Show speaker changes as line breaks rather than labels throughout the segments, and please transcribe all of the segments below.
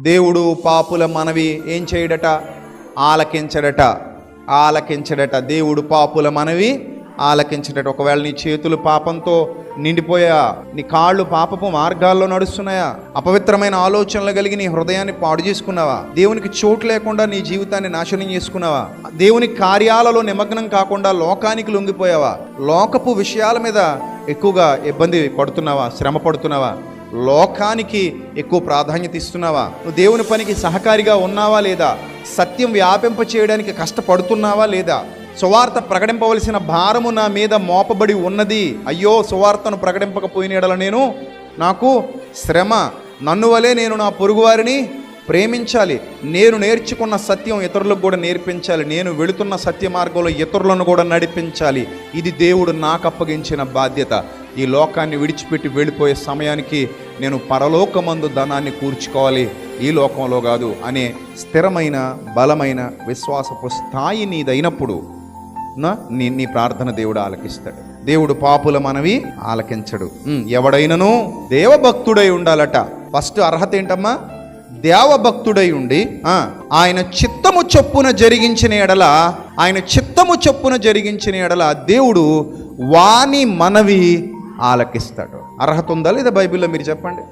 దేవుడు పాపుల మనవి ఏం చేయడట? ఆలకించడట. ఆలకించడట. దేవుడు పాపుల మనవి ఆలకించడట. ఒకవేళ నీ చేతులు పాపంతో నిండిపోయా నీ కాళ్ళు పాపపు మార్గాల్లో నడుస్తున్నాయా? అపవిత్రమైన ఆలోచనలు కలిగి నీ హృదయాన్ని పాడు చేసుకున్నావా? దేవునికి చోటు లేకుండా నీ జీవితాన్ని నాశనం చేసుకున్నావా? దేవుని కార్యాలలో నిమగ్నం కాకుండా లోకానికి లొంగిపోయావా? లోకపు విషయాల మీద ఎక్కువగా ఇబ్బంది పడుతున్నావా? శ్రమ పడుతున్నావా? లోకానికి ఎక్కువ ప్రాధాన్యత ఇస్తున్నావా? నువ్వు దేవుని పనికి సహకారిగా ఉన్నావా లేదా? సత్యం వ్యాపింప చేయడానికి కష్టపడుతున్నావా లేదా? సువార్త ప్రకటింపవలసిన భారము నా మీద మోపబడి ఉన్నది. అయ్యో సువార్తను ప్రకటింపకపోయినడల నేను నాకు శ్రమ. నన్ను వలే నేను నా పొరుగువారిని ప్రేమించాలి. నేను నేర్చుకున్న సత్యం ఇతరులకు కూడా నేర్పించాలి. నేను వెళుతున్న సత్య మార్గంలో ఇతరులను కూడా నడిపించాలి. ఇది దేవుడు నాకు అప్పగించిన బాధ్యత. ఈ లోకాన్ని విడిచిపెట్టి వెళ్ళిపోయే సమయానికి నేను పరలోకమందు ధనాన్ని కూర్చుకోవాలి. ఈ లోకంలో కాదు అనే స్థిరమైన బలమైన విశ్వాసపు స్థాయి నీదైనప్పుడు నా నీ నీ ప్రార్థన దేవుడు ఆలకిస్తాడు. దేవుడు పాపుల మనవి ఆలకించడు. ఎవడైనను దేవభక్తుడై ఉండాలట. ఫస్ట్ అర్హత ఏంటమ్మా? దేవభక్తుడై ఉండి ఆయన చిత్తము చొప్పున జరిగించిన ఎడల ఆయన చిత్తము చొప్పున జరిగించిన ఎడల దేవుడు వాని మనవి ఆలకిస్తాడు. అర్హత ఉందా లేదా బైబిల్లో మీరు చెప్పండి?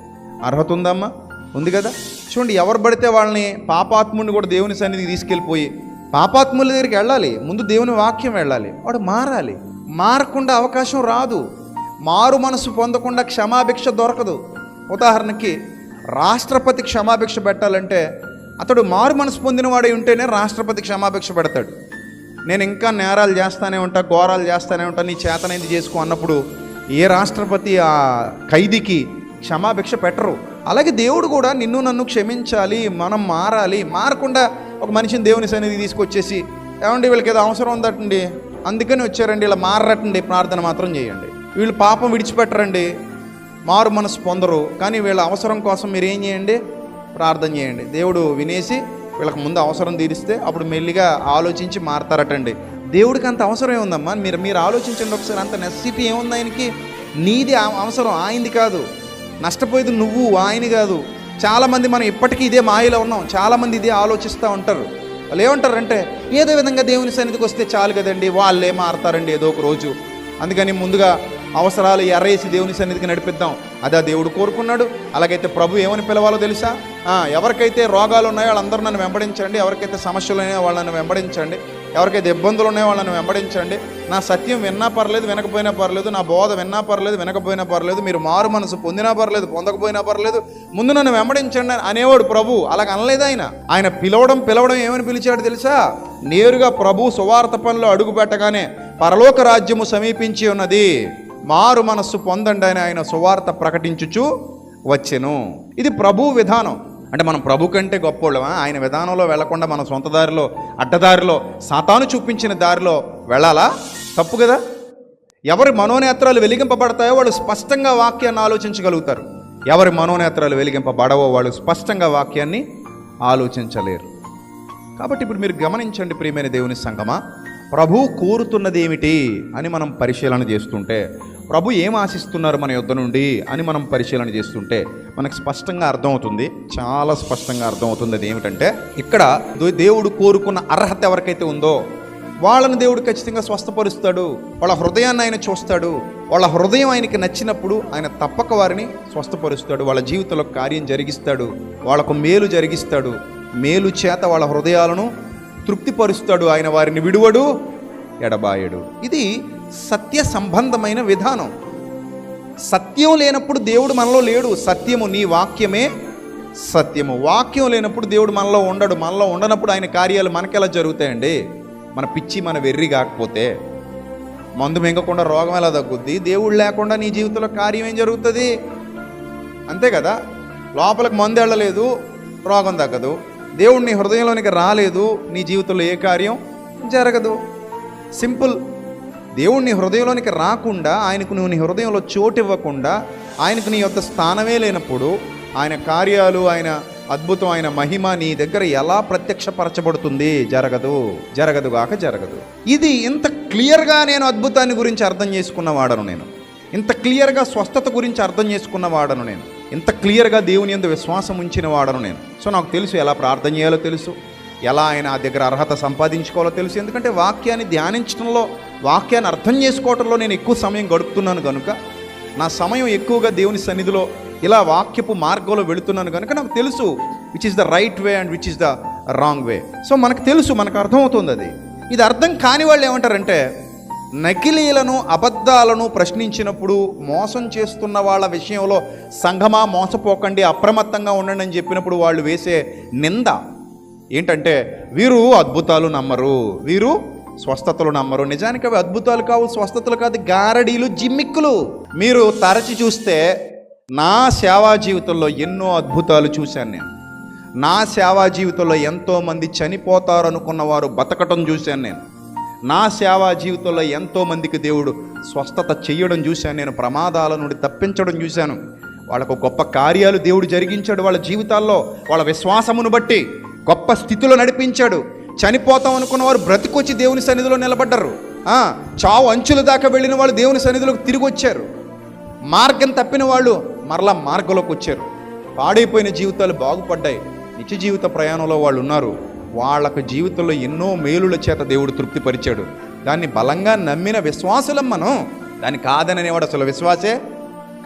అర్హత ఉందమ్మా ఉంది కదా? చూడండి ఎవరు పడితే వాళ్ళని పాపాత్ముడిని కూడా దేవుని సన్నిధికి తీసుకెళ్ళిపోయి పాపాత్ముల దగ్గరికి వెళ్ళాలి. ముందు దేవుని వాక్యం వెళ్ళాలి. వాడు మారాలి. మారకుండా అవకాశం రాదు. మారు మనసు పొందకుండా క్షమాభిక్ష దొరకదు. ఉదాహరణకి రాష్ట్రపతి క్షమాభిక్ష పెట్టాలంటే అతడు మారు మనసు పొందినవాడై ఉంటేనే రాష్ట్రపతి క్షమాభిక్ష పెడతాడు. నేను ఇంకా నేరాలు చేస్తానే ఉంటా ఘోరాలు చేస్తానే ఉంటా నీ చేతనైంది చేసుకో అన్నప్పుడు ఏ రాష్ట్రపతి ఆ ఖైదీకి క్షమాభిక్ష పెట్టరు. అలాగే దేవుడు కూడా నిన్ను నన్ను క్షమించాలి మనం మారాలి మారకుండా ఒక మనిషిని దేవుని సన్నిధి తీసుకొచ్చేసి ఏమండి వీళ్ళకి ఏదో అవసరం ఉందటండి? అందుకని వచ్చారండి ఇలా మారటండి ప్రార్థన మాత్రం చేయండి. వీళ్ళు పాపం విడిచిపెట్టరండి మారు మనసు పొందరు. కానీ వీళ్ళ అవసరం కోసం మీరు ఏం చేయండి? ప్రార్థన చేయండి. దేవుడు వినేసి వీళ్ళకి ముందు అవసరం తీరిస్తే అప్పుడు మెల్లిగా ఆలోచించి మారతారటండి. దేవుడికి అంత అవసరం ఏముందమ్మా మీరు మీరు ఆలోచించండి ఒకసారి. అంత నెసిటీ ఏముంది ఆయనకి? నీది అవసరం. ఆయనది కాదు. నష్టపోయేది నువ్వు ఆయన కాదు. చాలామంది మనం ఇప్పటికీ ఇదే మాయలో ఉన్నాం. చాలామంది ఇదే ఆలోచిస్తూ ఉంటారు. వాళ్ళు ఏమంటారంటే ఏదో విధంగా దేవుని సన్నిధికి వస్తే చాలు కదండి. వాళ్ళే మారతారండి ఏదో ఒక రోజు. అందుకని ముందుగా అవసరాలు ఎర్రేసి దేవుని సన్నిధికి నడిపిద్దాం. అదే దేవుడు కోరుకున్నాడు. అలాగైతే ప్రభు ఏమని పిలవాలో తెలుసా? ఎవరికైతే రోగాలు ఉన్నాయో వాళ్ళందరూ నన్ను వెంబడించండి. ఎవరికైతే సమస్యలు ఉన్నాయో వాళ్ళని వెంబడించండి. ఎవరికైతే ఇబ్బందులు ఉన్నాయో వాళ్ళని వెంబడించండి. నా సత్యం విన్నా పర్లేదు వినకపోయినా పర్లేదు నా బోధ విన్నా పర్లేదు వినకపోయినా పర్లేదు మీరు మారు మనసు పొందినా పర్లేదు పొందకపోయినా పర్లేదు ముందు నన్ను వెంబడించండి అనేవాడు ప్రభు. అలాగ అనలేదు ఆయన? ఆయన పిలవడం పిలవడం ఏమని పిలిచాడు తెలుసా? నేరుగా ప్రభు సువార్త పనిలో అడుగు పెట్టగానే పరలోక రాజ్యము సమీపించి ఉన్నది. మారు మనస్సు పొందండి అని ఆయన సువార్త ప్రకటించుచు వచ్చెను. ఇది ప్రభు విధానం. అంటే మనం ప్రభు కంటే గొప్పోళ్ళమా? ఆయన విధానంలో వెళ్ళకుండా మన సొంత దారిలో అడ్డదారిలో సాతాను చూపించిన దారిలో వెళ్ళాలా? తప్పు కదా? ఎవరి మనోనేత్రాలు వెలిగింపబడతాయో వాళ్ళు స్పష్టంగా వాక్యాన్ని ఆలోచించగలుగుతారు. ఎవరి మనోనేత్రాలు వెలిగింపబడవో వాళ్ళు స్పష్టంగా వాక్యాన్ని ఆలోచించలేరు. కాబట్టి ఇప్పుడు మీరు గమనించండి ప్రియమైన దేవుని సంగమా. ప్రభు కోరుతున్నది ఏమిటి అని మనం పరిశీలన చేస్తుంటే ప్రభు ఏం ఆశిస్తున్నారు మన యుద్ధ నుండి అని మనం పరిశీలన చేస్తుంటే మనకు స్పష్టంగా అర్థమవుతుంది. చాలా స్పష్టంగా అర్థమవుతుంది అది ఏమిటంటే ఇక్కడ దేవుడు కోరుకున్న అర్హత ఎవరికైతే ఉందో వాళ్ళని దేవుడు ఖచ్చితంగా స్వస్థపరుస్తాడు. వాళ్ళ హృదయాన్ని ఆయన చూస్తాడు. వాళ్ళ హృదయం ఆయనకి నచ్చినప్పుడు ఆయన తప్పక వారిని స్వస్థపరుస్తాడు. వాళ్ళ జీవితంలో కార్యం జరిగిస్తాడు. వాళ్ళకు మేలు జరిగిస్తాడు. మేలు చేత వాళ్ళ హృదయాలను తృప్తిపరుస్తాడు. ఆయన వారిని విడువడు ఎడబాయడు. ఇది సత్య సంబంధమైన విధానం. సత్యం లేనప్పుడు దేవుడు మనలో లేడు. సత్యము నీ వాక్యమే. సత్యము వాక్యం లేనప్పుడు దేవుడు మనలో ఉండడు. మనలో ఉండనప్పుడు ఆయన కార్యాలు మనకెలా జరుగుతాయండి? మన పిచ్చి మన వెర్రి కాకపోతే. మందు మింగకుండా రోగం ఎలా తగ్గుద్ది? దేవుడు లేకుండా నీ జీవితంలో కార్యం ఏం జరుగుతుంది? అంతే కదా? లోపలికి మందు వెళ్ళలేదు. రోగం తగ్గదు. దేవుడు నీ హృదయంలోనికి రాలేదు. నీ జీవితంలో ఏ కార్యం? జరగదు. సింపుల్. దేవుడు నీ హృదయంలోనికి రాకుండా ఆయనకు నువ్వు నీ హృదయంలో చోటు ఇవ్వకుండా ఆయనకు నీ యొక్క స్థానమే లేనప్పుడు ఆయన కార్యాలు ఆయన అద్భుతం ఆయన మహిమ నీ దగ్గర ఎలా ప్రత్యక్షపరచబడుతుంది? జరగదు. జరగదు గాక జరగదు. ఇది ఇంత క్లియర్గా నేను అద్భుతాన్ని గురించి అర్థం చేసుకున్న వాడను నేను. ఇంత క్లియర్గా స్వస్థత గురించి అర్థం చేసుకున్న వాడను నేను. ఇంత క్లియర్గా దేవుని ఎందు విశ్వాసం ఉంచిన వాడను నేను. సో నాకు తెలుసు ఎలా ప్రార్థన చేయాలో తెలుసు. ఎలా ఆయన ఆ దగ్గర అర్హత సంపాదించుకోవాలో తెలుసు. ఎందుకంటే వాక్యాన్ని ధ్యానించడంలో వాక్యాన్ని అర్థం చేసుకోవటంలో నేను ఎక్కువ సమయం గడుపుతున్నాను కనుక నా సమయం ఎక్కువగా దేవుని సన్నిధిలో ఇలా వాక్యపు మార్గంలో వెళుతున్నాను కనుక నాకు తెలుసు which is the right way and which is the wrong way so మనకు తెలుసు మనకు అర్థమవుతుంది అది. ఇది అర్థం కాని వాళ్ళు ఏమంటారంటే నకిలీలను అబద్ధాలను ప్రశ్నించినప్పుడు మోసం చేస్తున్న వాళ్ళ విషయంలో సంఘమా మోసపోకండి అప్రమత్తంగా ఉండండి అని చెప్పినప్పుడు వాళ్ళు వేసే నింద ఏంటంటే వీరు అద్భుతాలు నమ్మరు. వీరు స్వస్థతలు నమ్మరు. నిజానికి అవి అద్భుతాలు కావు స్వస్థతలు కాదు గారడీలు జిమ్మిక్కులు. మీరు తరచి చూస్తే నా సేవా జీవితంలో ఎన్నో అద్భుతాలు చూశాను నేను. నా సేవా జీవితంలో ఎంతోమంది చనిపోతారు అనుకున్న వారు బతకటం చూశాను నేను. నా సేవా జీవితంలో ఎంతోమందికి దేవుడు స్వస్థత చేయడం చూశాను నేను ప్రమాదాల నుండి తప్పించడం చూశాను. వాళ్ళకు గొప్ప కార్యాలు దేవుడు జరిగించాడు వాళ్ళ జీవితాల్లో. వాళ్ళ విశ్వాసమును బట్టి గొప్ప స్థితిలో నడిపించాడు. చనిపోతాం అనుకున్న వారు బ్రతికొచ్చి దేవుని సన్నిధిలో నిలబడ్డారు. చావు అంచుల దాకా వెళ్ళిన వాళ్ళు దేవుని సన్నిధిలోకి తిరిగి వచ్చారు. మార్గం తప్పిన వాళ్ళు మరలా మార్గంలోకి వచ్చారు. పాడైపోయిన జీవితాలు బాగుపడ్డాయి. నిత్య జీవిత ప్రయాణంలో వాళ్ళు ఉన్నారు. వాళ్ళకు జీవితంలో ఎన్నో మేలుల చేత దేవుడు తృప్తిపరిచాడు. దాన్ని బలంగా నమ్మిన విశ్వాసులం మనం. దాన్ని కాదననేవాడు అసలు విశ్వాసే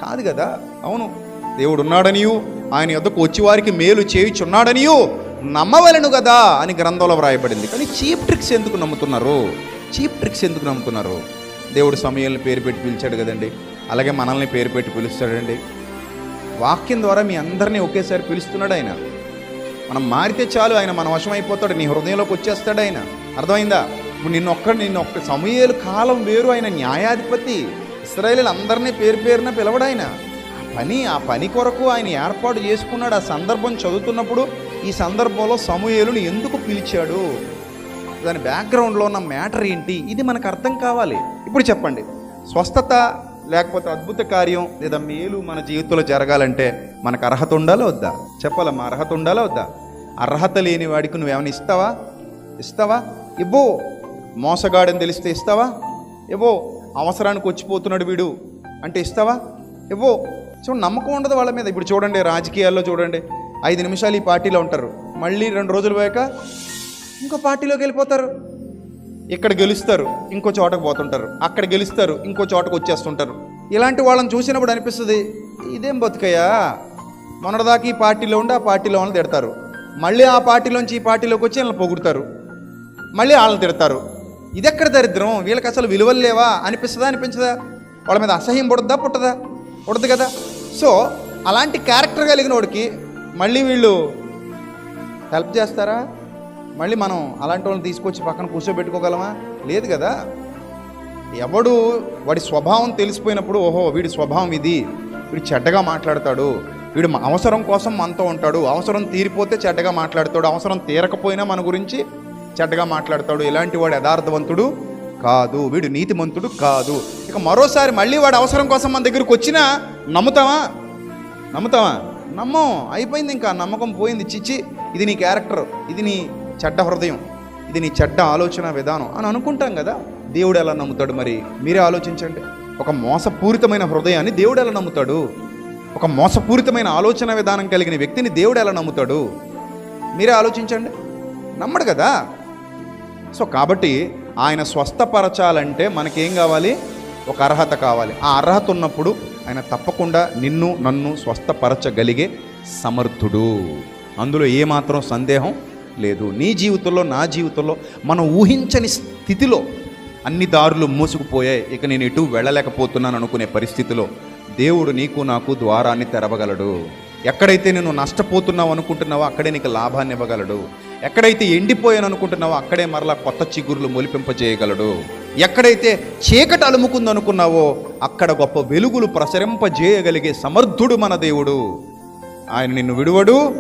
కాదు కదా. అవును దేవుడు ఉన్నాడనియు ఆయన యొద్దకు వచ్చి వారికి మేలు చేయుచున్నాడనియు నమ్మవలను కదా అని గ్రంథంలో వ్రాయబడింది. కానీ చీప్ ట్రిక్స్ ఎందుకు నమ్ముతున్నారు? చీప్ ట్రిక్స్ ఎందుకు నమ్ముతున్నారు? దేవుడు సమయాలను పేరు పెట్టి పిలిచాడు కదండి. అలాగే మనల్ని పేరు పెట్టి పిలుస్తాడండి. వాక్యం ద్వారా మీ అందరినీ ఒకేసారి పిలుస్తున్నాడు ఆయన. మనం మారితే చాలు ఆయన మన వశం అయిపోతాడు నీ హృదయంలోకి వచ్చేస్తాడు ఆయన. అర్థమైందా? ఇప్పుడు నిన్న ఒక్క నిన్న ఒక్క సమయాలు కాలం వేరు ఆయన న్యాయాధిపతి. ఇస్రాయేల్ అందరినీ పేరు పేరున పిలవడాయన. ఆయన ఆ పని ఆ పని కొరకు ఆయన ఏర్పాటు చేసుకున్నాడు. ఆ సందర్భం చదువుతున్నప్పుడు ఈ సందర్భంలో సమూహేలుని ఎందుకు పిలిచాడు? దాని బ్యాక్గ్రౌండ్లో ఉన్న మ్యాటర్ ఏంటి? ఇది మనకు అర్థం కావాలి. ఇప్పుడు చెప్పండి. స్వస్థత లేకపోతే అద్భుత కార్యం లేదా మేలు మన జీవితంలో జరగాలంటే మనకు అర్హత ఉండాలా వద్దా? చెప్పాలమ్మా అర్హత ఉండాలా వద్దా? అర్హత లేని వాడికి నువ్వేమైనా ఇస్తావా? ఇస్తావా? ఇవ్వో. మోసగాడని తెలిస్తే ఇస్తావా? ఇవ్వో. అవసరానికి వచ్చిపోతున్నాడు వీడు అంటే ఇస్తావా? ఇవ్వో. చూడండి నమ్మకం ఉండదు వాళ్ళ మీద. ఇప్పుడు చూడండి రాజకీయాల్లో చూడండి. ఐదు నిమిషాలు ఈ పార్టీలో ఉంటారు. మళ్ళీ రెండు రోజులు పోయాక ఇంకో పార్టీలోకి వెళ్ళిపోతారు. ఇక్కడ గెలుస్తారు ఇంకో చోటకు పోతుంటారు. అక్కడ గెలుస్తారు ఇంకో చోటకు వచ్చేస్తుంటారు. ఇలాంటి వాళ్ళని చూసినప్పుడు అనిపిస్తుంది ఇదేం బతుకయ్యా? మొన్నటిదాకా ఈ పార్టీలో ఉండి ఆ పార్టీలో వాళ్ళని తిడతారు. మళ్ళీ ఆ పార్టీలోంచి ఈ పార్టీలోకి వచ్చి వాళ్ళని పొగుడతారు. మళ్ళీ వాళ్ళని తిడతారు. ఇదెక్కడ దరిద్రం? వీళ్ళకి అసలు విలువలు లేవా? అనిపిస్తుందా? అనిపించదా? వాళ్ళ మీద అసహ్యం పుడద్దా? పుట్టదా? పుడదు కదా? సో అలాంటి క్యారెక్టర్ కలిగిన వాడికి మళ్ళీ వీళ్ళు హెల్ప్ చేస్తారా? మళ్ళీ మనం అలాంటి వాళ్ళని తీసుకొచ్చి పక్కన కూర్చోబెట్టుకోగలమా? లేదు కదా. ఎవడు వాడి స్వభావం తెలిసిపోయినప్పుడు ఓహో వీడి స్వభావం ఇది. వీడు చెడ్డగా మాట్లాడతాడు. వీడు అవసరం కోసం మనతో ఉంటాడు. అవసరం తీరిపోతే చెడ్డగా మాట్లాడతాడు. అవసరం తీరకపోయినా మన గురించి చెడ్డగా మాట్లాడతాడు. ఇలాంటి వాడు యథార్థవంతుడు కాదు. వీడు నీతిమంతుడు కాదు. ఇక మరోసారి మళ్ళీ వాడు అవసరం కోసం మన దగ్గరికి వచ్చినా నమ్ముతావా? నమ్ముతావా? నమ్మం. అయిపోయింది ఇంకా. నమ్మకం పోయింది. చిచ్చి ఇది నీ క్యారెక్టర్ ఇది నీ చెడ్డ హృదయం ఇది నీ చెడ్డ ఆలోచన విధానం అని అనుకుంటాం కదా. దేవుడు ఎలా నమ్ముతాడు మరి? మీరే ఆలోచించండి. ఒక మోసపూరితమైన హృదయాన్ని దేవుడు ఎలా నమ్ముతాడు? ఒక మోసపూరితమైన ఆలోచన విధానం కలిగిన వ్యక్తిని దేవుడు ఎలా నమ్ముతాడు? మీరే ఆలోచించండి. నమ్మడు కదా. సో కాబట్టి ఆయన స్వస్థపరచాలంటే మనకేం కావాలి? ఒక అర్హత కావాలి. ఆ అర్హత ఉన్నప్పుడు ఆయన తప్పకుండా నిన్ను నన్ను స్వస్థపరచగలిగే సమర్థుడు. అందులో ఏమాత్రం సందేహం లేదు. నీ జీవితంలో నా జీవితంలో మనం ఊహించని స్థితిలో అన్ని దారులు మూసుకుపోయాయి. ఇక నేను ఎటు వెళ్ళలేకపోతున్నాను అనుకునే పరిస్థితిలో దేవుడు నీకు నాకు ద్వారాన్ని తెరవగలడు. ఎక్కడైతే నేను నష్టపోతున్నావు అనుకుంటున్నావో అక్కడే నీకు లాభాన్ని ఇవ్వగలడు. ఎక్కడైతే ఎండిపోయాను అనుకుంటున్నావో అక్కడే మరలా కొత్త చిగురులు మొలిపింపజేయగలడు. ఎక్కడైతే చీకటి అలుముకుంది అనుకున్నావో అక్కడ గొప్ప వెలుగులు ప్రసరింపజేయగలిగే సమర్థుడు మన దేవుడు. ఆయన నిన్ను విడువడు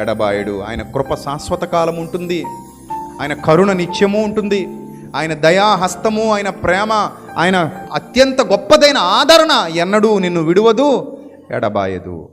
ఎడబాయుడు. ఆయన కృప శాశ్వత కాలం ఉంటుంది. ఆయన కరుణ నిత్యము ఉంటుంది. ఆయన దయా హస్తము ఆయన ప్రేమ ఆయన అత్యంత గొప్పదైన ఆదరణ ఎన్నడూ నిన్ను విడువదు ఎడబాయదు.